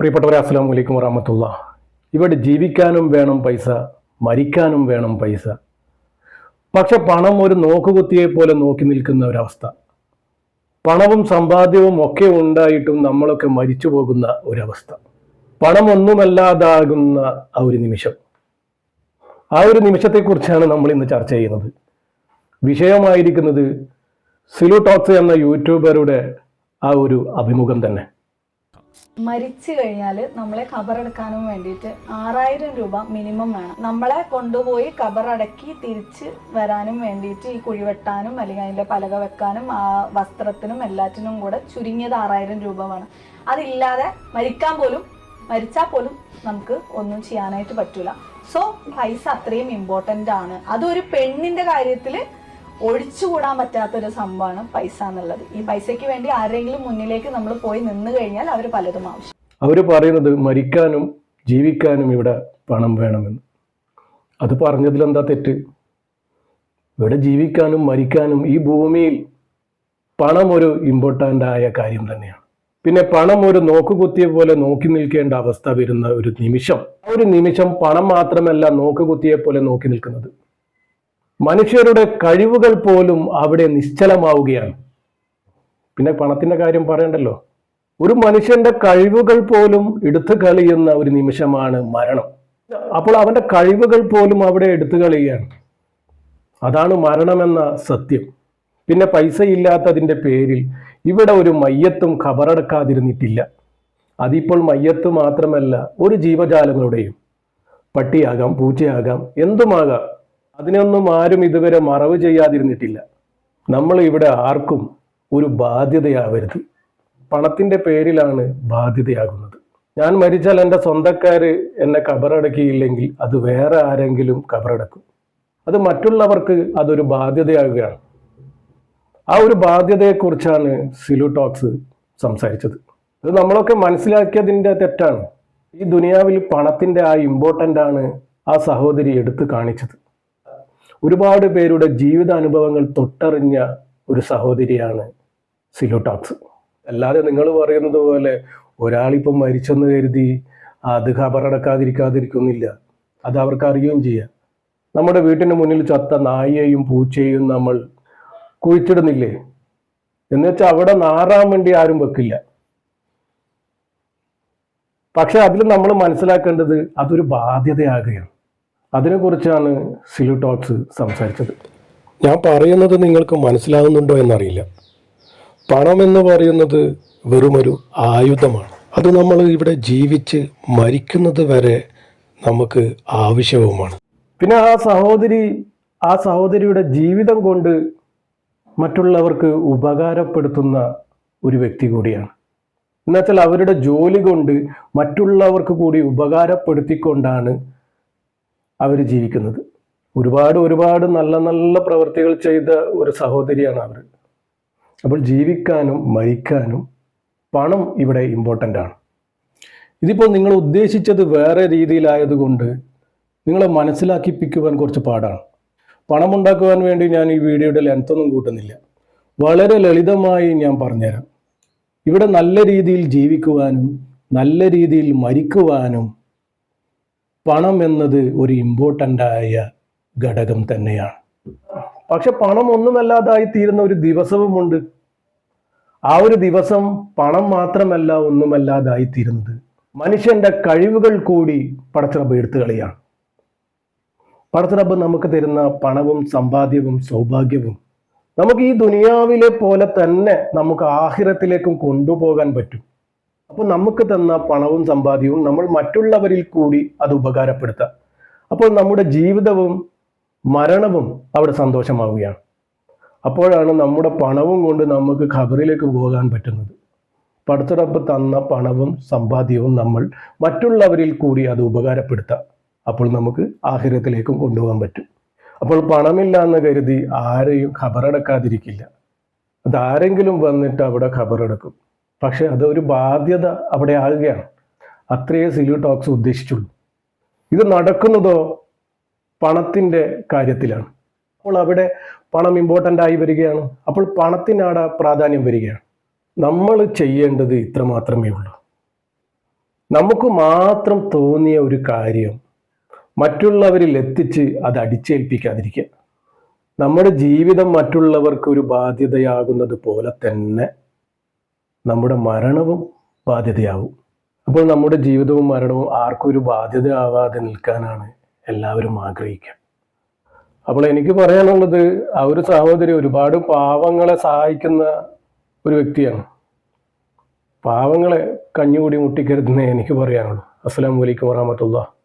പ്രിയപ്പെട്ടവരെ അസ്സാം വലൈക്കും വറഹമത്തുള്ള. ഇവിടെ ജീവിക്കാനും വേണം പൈസ മരിക്കാനും വേണം പൈസ. പക്ഷെ പണം ഒരു നോക്കുകുത്തിയെ പോലെ നോക്കി നിൽക്കുന്ന ഒരവസ്ഥ. പണവും സമ്പാദ്യവും ഒക്കെ ഉണ്ടായിട്ടും നമ്മളൊക്കെ മരിച്ചു പോകുന്ന ഒരവസ്ഥ. പണം ഒന്നുമല്ലാതാകുന്ന ആ ഒരു നിമിഷം. ആ ഒരു നിമിഷത്തെക്കുറിച്ചാണ് നമ്മൾ ഇന്ന് ചർച്ച ചെയ്യുന്നത്. വിഷയമായിരിക്കുന്നത് സിലു ടോക്സ് എന്ന യൂട്യൂബറുടെ ആ ഒരു അഭിമുഖം തന്നെ. മരിച്ചു കഴിഞ്ഞാൽ നമ്മളെ ഖബറടക്കാനും വേണ്ടിയിട്ട് ആറായിരം രൂപ മിനിമം വേണം. നമ്മളെ കൊണ്ടുപോയി ഖബറടക്കി തിരിച്ച് വരാനും വേണ്ടിയിട്ട് ഈ കുഴിവെട്ടാനും അല്ലെങ്കിൽ അതിന്റെ പലക വെക്കാനും ആ വസ്ത്രത്തിനും എല്ലാറ്റിനും കൂടെ ചുരുങ്ങിയത് ആറായിരം രൂപ വേണം. അതില്ലാതെ മരിക്കാൻ പോലും മരിച്ചാൽ പോലും നമുക്ക് ഒന്നും ചെയ്യാനായിട്ട് പറ്റില്ല സോ പൈസ അത്രയും ഇമ്പോർട്ടന്റ് ആണ്. അതൊരു പെണ്ണിന്റെ കാര്യത്തിൽ ഒഴിച്ചുകൂടാൻ പറ്റാത്തൊരു സംഭവമാണ് പൈസ എന്നുള്ളത്. ഈ പൈസയ്ക്ക് വേണ്ടി ആരെങ്കിലും മുന്നിലേക്ക് നമ്മൾ പോയി നിന്ന് കഴിഞ്ഞാൽ അവർ പലതും ആവശ്യം. അവർ പറയുന്നത് മരിക്കാനും ജീവിക്കാനും ഇവിടെ പണം വേണമെന്ന്. അത് പറഞ്ഞതിൽ എന്താ തെറ്റ്? ഇവിടെ ജീവിക്കാനും മരിക്കാനും ഈ ഭൂമിയിൽ പണം ഒരു ഇമ്പോർട്ടന്റ് ആയ കാര്യം തന്നെയാണ്. പിന്നെ പണം ഒരു നോക്കുകുത്തിയ പോലെ നോക്കി നിൽക്കേണ്ട അവസ്ഥ വരുന്ന ഒരു നിമിഷം. ഒരു നിമിഷം പണം മാത്രമല്ല നോക്കുകുത്തിയെ പോലെ നോക്കി നിൽക്കുന്നത്. മനുഷ്യരുടെ കഴിവുകൾ പോലും അവിടെ നിശ്ചലമാവുകയാണ്. പിന്നെ പണത്തിന്റെ കാര്യം പറയണ്ടല്ലോ. ഒരു മനുഷ്യന്റെ കഴിവുകൾ പോലും എടുത്തു കളിയുന്ന ഒരു നിമിഷമാണ് മരണം. അപ്പോൾ അവന്റെ കഴിവുകൾ പോലും അവിടെ എടുത്തു കളിയുകയാണ് അതാണ് മരണമെന്ന സത്യം. പിന്നെ പൈസ ഇല്ലാത്തതിന്റെ പേരിൽ ഇവിടെ ഒരു മയ്യത്തും ഖബറടക്കാതിരുന്നിട്ടില്ല അതിപ്പോൾ മയ്യത്ത് മാത്രമല്ല ഒരു ജീവജാലങ്ങളുടെയും. പട്ടിയാകാം പൂച്ചയാകാം എന്തുമാകാം? അതിനൊന്നും ആരും ഇതുവരെ മറവ് ചെയ്യാതിരുന്നിട്ടില്ല. നമ്മൾ ഇവിടെ ആർക്കും ഒരു ബാധ്യതയാവരുത്. പണത്തിന്റെ പേരിലാണ് ബാധ്യതയാകുന്നത്. ഞാൻ മരിച്ചാൽ എന്റെ സ്വന്തക്കാർ എന്നെ കബറടക്കിയില്ലെങ്കിൽ അത് വേറെ ആരെങ്കിലും കബറടക്കും. അത് മറ്റുള്ളവർക്ക് അതൊരു ബാധ്യതയാകുകയാണ്. ആ ഒരു ബാധ്യതയെക്കുറിച്ചാണ് സിലു ടോക്സ് സംസാരിച്ചത്. ഇത് നമ്മളൊക്കെ മനസ്സിലാക്കിയതിന്റെ തെറ്റാണ്. ഈ ദുനിയാവിൽ പണത്തിന്റെ ആ ഇമ്പോർട്ടന്റ് ആണ് ആ സഹോദരി എടുത്തു കാണിച്ചത്. ഒരുപാട് പേരുടെ ജീവിത അനുഭവങ്ങൾ തൊട്ടറിഞ്ഞ ഒരു സഹോദരിയാണ് സിലോടാക്സ് അല്ലാതെ നിങ്ങൾ പറയുന്നത് പോലെ ഒരാളിപ്പം മരിച്ചെന്ന് കരുതി അത് ഖബറടക്കാതിരിക്കാതിരിക്കുന്നില്ല അത് അവർക്ക് അറിയുകയും ചെയ്യാം. നമ്മുടെ വീട്ടിന് മുന്നിൽ ചത്ത നായയെയും പൂച്ചയെയും നമ്മൾ കുഴിച്ചിടുന്നില്ലേ? എന്ന് വെച്ചാൽ അവിടെ നാറാൻ വേണ്ടി ആരും വെക്കില്ല. പക്ഷെ അതിൽ നമ്മൾ മനസ്സിലാക്കേണ്ടത് അതൊരു ബാധ്യതയാകുകയാണ്. അതിനെക്കുറിച്ചാണ് സിലു ടോക്സ് സംസാരിച്ചത്. ഞാൻ പറയുന്നത് നിങ്ങൾക്ക് മനസ്സിലാകുന്നുണ്ടോ എന്നറിയില്ല. പണം എന്ന് പറയുന്നത് വെറുമൊരു ആയുധമാണ്. അത് നമ്മൾ ഇവിടെ ജീവിച്ച് മരിക്കുന്നത് വരെ നമുക്ക് ആവശ്യവുമാണ്. പിന്നെ ആ സഹോദരി ആ സഹോദരിയുടെ ജീവിതം കൊണ്ട് മറ്റുള്ളവർക്ക് ഉപകാരപ്പെടുത്തുന്ന ഒരു വ്യക്തി കൂടിയാണ്. എന്നുവെച്ചാൽ അവരുടെ ജോലി കൊണ്ട് മറ്റുള്ളവർക്ക് കൂടി ഉപകാരപ്പെടുത്തിക്കൊണ്ടാണ് അവർ ജീവിക്കുന്നത്. ഒരുപാട് ഒരുപാട് നല്ല നല്ല പ്രവൃത്തികൾ ചെയ്ത ഒരു സഹോദരിയാണ് അവർ അപ്പോൾ ജീവിക്കാനും മരിക്കാനും പണം ഇവിടെ ഇമ്പോർട്ടന്റ് ആണ്. ഇതിപ്പോൾ നിങ്ങൾ ഉദ്ദേശിച്ചത് വേറെ രീതിയിലായതുകൊണ്ട് നിങ്ങളെ മനസ്സിലാക്കിപ്പിക്കുവാൻ കുറച്ച് പാടാണ്. പണം ഉണ്ടാക്കുവാൻ വേണ്ടി ഞാൻ ഈ വീഡിയോയുടെ ലെങ്ത്തൊന്നും കൂട്ടുന്നില്ല. വളരെ ലളിതമായി ഞാൻ പറഞ്ഞുതരാം. ഇവിടെ നല്ല രീതിയിൽ ജീവിക്കുവാനും നല്ല രീതിയിൽ മരിക്കുവാനും പണം എന്നത് ഒരു ഇമ്പോർട്ടന്റ് ആയ ഘടകം തന്നെയാണ്. പക്ഷെ പണം ഒന്നുമല്ലാതായി തീരുന്ന ഒരു ദിവസവുമുണ്ട്. ആ ഒരു ദിവസം പണം മാത്രമല്ല ഒന്നുമല്ലാതായി തീരുന്നത്. മനുഷ്യന്റെ കഴിവുകൾ കൂടി പടച്ചിറബ് എടുത്തു കളിയാണ് പടച്ചിറബ് നമുക്ക് തരുന്ന പണവും സമ്പാദ്യവും സൗഭാഗ്യവും നമുക്ക് ഈ ദുനിയാവിലെ പോലെ തന്നെ നമുക്ക് ആഹിരത്തിലേക്കും കൊണ്ടുപോകാൻ പറ്റും. അപ്പോൾ നമുക്ക് തന്ന പണവും സമ്പാദ്യവും നമ്മൾ മറ്റുള്ളവരിൽ കൂടി അത് ഉപകാരപ്പെടുത്താം. അപ്പോൾ നമ്മുടെ ജീവിതവും മരണവും അവിടെ സന്തോഷമാവുകയാണ്. അപ്പോഴാണ് നമ്മുടെ പണവും കൊണ്ട് നമുക്ക് ഖബറിലേക്ക് പോകാൻ പറ്റുന്നത്. പടുത്തുറപ്പ് തന്ന പണവും സമ്പാദ്യവും നമ്മൾ മറ്റുള്ളവരിൽ കൂടി അത് ഉപകാരപ്പെടുത്താം. അപ്പോൾ നമുക്ക് ആഹിരത്തിലേക്കും കൊണ്ടുപോകാൻ പറ്റും. അപ്പോൾ പണമില്ല എന്ന് കരുതി ആരെയും ഖബറടക്കാതിരിക്കില്ല. അതാരെങ്കിലും വന്നിട്ട് അവിടെ ഖബറടക്കും. പക്ഷെ അതൊരു ബാധ്യത അവിടെ ആകുകയാണ്. അത്രയേ സിലു ടോക്സ് ഉദ്ദേശിച്ചുള്ളൂ. ഇത് നടക്കുന്നതോ പണത്തിന്റെ കാര്യത്തിലാണ്. അപ്പോൾ അവിടെ പണം ഇമ്പോർട്ടന്റ് ആയി വരികയാണ്. അപ്പോൾ പണത്തിനാടെ പ്രാധാന്യം വരികയാണ്. നമ്മൾ ചെയ്യേണ്ടത് ഇത്ര മാത്രമേ ഉള്ളൂ. നമുക്ക് മാത്രം തോന്നിയ ഒരു കാര്യം മറ്റുള്ളവരിൽ എത്തിച്ച് അത് അടിച്ചേൽപ്പിക്കാതിരിക്കുക. നമ്മുടെ ജീവിതം മറ്റുള്ളവർക്ക് ഒരു ബാധ്യതയാകുന്നത് പോലെ തന്നെ നമ്മുടെ മരണവും ബാധ്യതയാവും. അപ്പോൾ നമ്മുടെ ജീവിതവും മരണവും ആർക്കും ഒരു ബാധ്യത ആവാതെ നിൽക്കാനാണ് എല്ലാവരും ആഗ്രഹിക്കുക. അപ്പോൾ എനിക്ക് പറയാനുള്ളത് ആ ഒരു സഹോദരി ഒരുപാട് പാവങ്ങളെ സഹായിക്കുന്ന ഒരു വ്യക്തിയാണ്. പാവങ്ങളെ കഞ്ഞുകൂടി മുട്ടിക്കരുതെന്നേ എനിക്ക് പറയാനുള്ളൂ. അസ്സാം അലൈക്കും വറഹമത്തുള്ള